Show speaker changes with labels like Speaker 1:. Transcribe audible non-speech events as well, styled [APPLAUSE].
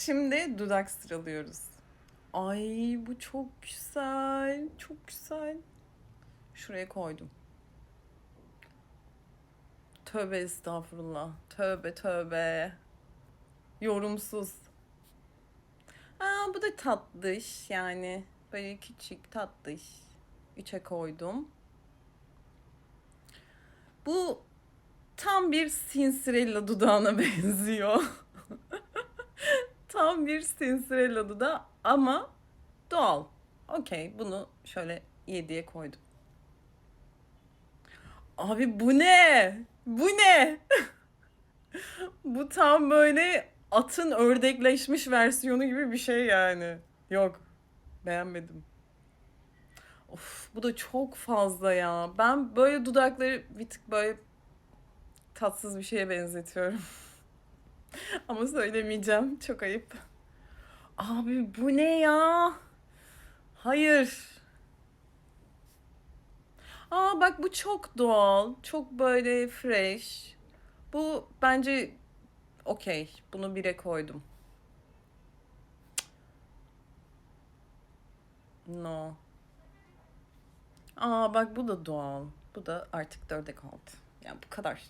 Speaker 1: Şimdi dudak sıralıyoruz. Ay bu çok güzel. Çok güzel. Şuraya koydum. Tövbe estağfurullah. Tövbe tövbe. Yorumsuz. Aa, bu da tatlış yani. Böyle küçük tatlış. Üçe koydum. Bu tam bir Cinderella dudağına [LAUGHS] benziyor. Tam bir Cinderella dudağı ama doğal. Okey bunu şöyle 7'ye koydum. Abi bu ne? Bu ne? [LAUGHS] bu tam böyle atın ördekleşmiş versiyonu gibi bir şey yani. Yok. Beğenmedim. Of bu da çok fazla ya. Ben böyle dudakları bir tık böyle tatsız bir şeye benzetiyorum. [LAUGHS] [LAUGHS] Ama söylemeyeceğim. Çok ayıp. Abi bu ne ya? Hayır. Aa bak bu çok doğal. Çok böyle fresh. Bu bence okey. Bunu bire koydum. No. Aa bak bu da doğal. Bu da artık dörde kaldı. Yani bu kadar.